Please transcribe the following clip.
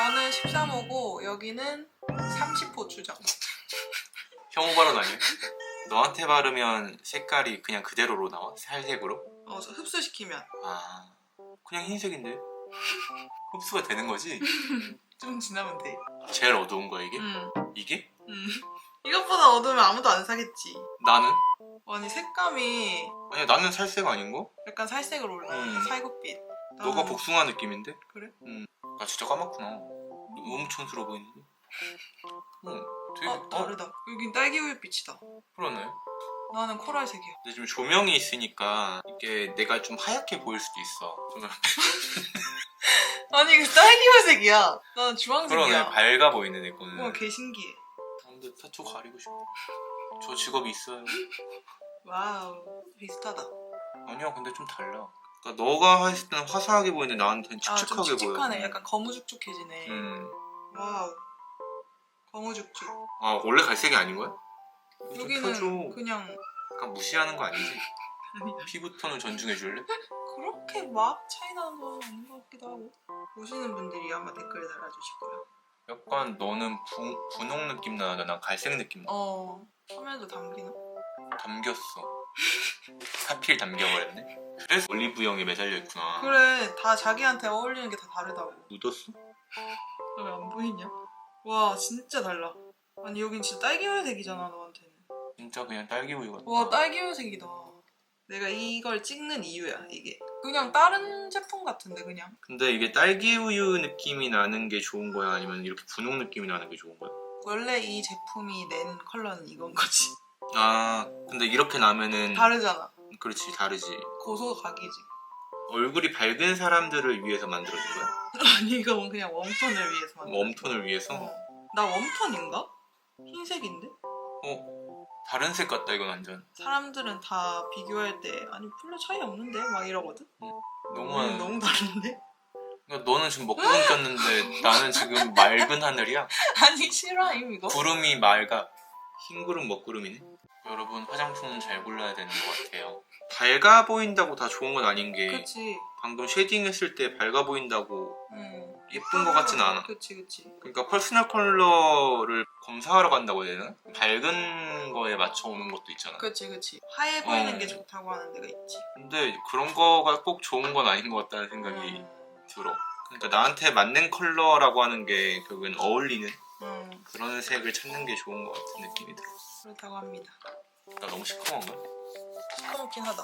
저는 13호고 여기는 30호 추정. 혐오 발언 아니야? 너한테 바르면 색깔이 그냥 그대로로 나와? 살색으로? 어, 저 흡수시키면 아 그냥 흰색인데 흡수가 되는 거지? 좀 지나면 돼. 제일 어두운 거야 이게? 음, 이게? 음. 이것보다 어두우면 아무도 안 사겠지. 나는? 아니 색감이 아니야 나는 살색 아닌 거? 약간 살색으로 올라. 음. 살구빛. 너가 나는- 복숭아 느낌인데? 그래? 응. 나 진짜 까맣구나. 너무 촌스러워 보이는데? 응. 되게 어, 다르다. 여긴 딸기 우유빛이다. 그러네. 나는 코랄색이야. 근데 지금 조명이 있으니까 이게 내가 좀 하얗게 보일 수도 있어. 좀 아니 그 딸기 우유색이야. 나는 주황색이야. 그러네. 밝아 보이네 내 거는. 와, 개 신기해. 아, 근데 타투 가리고 싶어. 저 직업이 있어요. 와우, 비슷하다. 아니야, 근데 좀 달라. 그러니까 너가 했을 때는 화사하게 보이는데 나한테는 아, 좀 칙칙하게 보여. 칙칙하네. 약간 거무죽죽해지네. 음. 와우. 거무죽죽. 아 원래 갈색이 아닌 거야? 좀 여기는. 그냥 약간 무시하는 거 아니지? 피부톤을 존중해 줄래? 그렇게 막 차이 나는 건 아닌 것 같기도 하고. 보시는 분들이 아마 댓글에 달아주실 거야. 약간 너는 부, 분홍 느낌 나는데 난 갈색 느낌 나. 어, 화면도 담기나? 담겼어. 하필 담겨버렸네. 그래서 올리브영에 매달려 있구나. 그래, 다 자기한테 어울리는 게 다 다르다고. 묻었어? 너 왜 안 보이냐? 와, 진짜 달라. 아니, 여긴 진짜 딸기 우유색이잖아, 너한테는. 진짜 그냥 딸기 우유 같다. 와, 딸기 우유색이다. 내가 이걸 찍는 이유야, 이게. 그냥 다른 제품 같은데, 그냥. 근데 이게 딸기 우유 느낌이 나는 게 좋은 거야? 아니면 이렇게 분홍 느낌이 나는 게 좋은 거야? 원래 이 제품이 낸 컬러는 이건 거지. 아, 근데 이렇게 나면은 다르잖아. 그렇지 다르지. 고소가 각이지. 얼굴이 밝은 사람들을 위해서 만들어진 거야? 아니, 이건 그냥 웜톤을 위해서 만든 웜톤을 위해서? 어. 나 웜톤인가? 흰색인데? 어, 다른 색 같다 이건 완전. 사람들은 다 비교할 때 아니 별로 차이 없는데 막 이러거든? 너무 음, 너무 다른데? 그러니까 너는 지금 먹구름 꼈는데 나는 지금 맑은 하늘이야. 아니 싫어임 이거? 구름이 맑아. 흰 구름 먹구름이네. 여러분 화장품은 잘 골라야 되는 것 같아요. 밝아 보인다고 다 좋은 건 아닌 게 그치 방금 쉐딩 했을 때 밝아 보인다고 응 예쁜 것 같진 않아. 그치 그치 그러니까 퍼스널 컬러를 검사하러 간다고 해야 되나? 밝은 거에 맞춰 오는 것도 있잖아. 그치 그치 하얘 보이는 어. 게 좋다고 하는 데가 있지 근데 그런 거가 꼭 좋은 건 아닌 것 같다는 생각이 음, 들어. 그러니까 나한테 맞는 컬러라고 하는 게 결국엔 어울리는 음, 그런 색을 찾는 게 좋은 것 같은 느낌이 들어. 그렇다고 합니다 나 너무 시커먼가? 시커멓긴 하다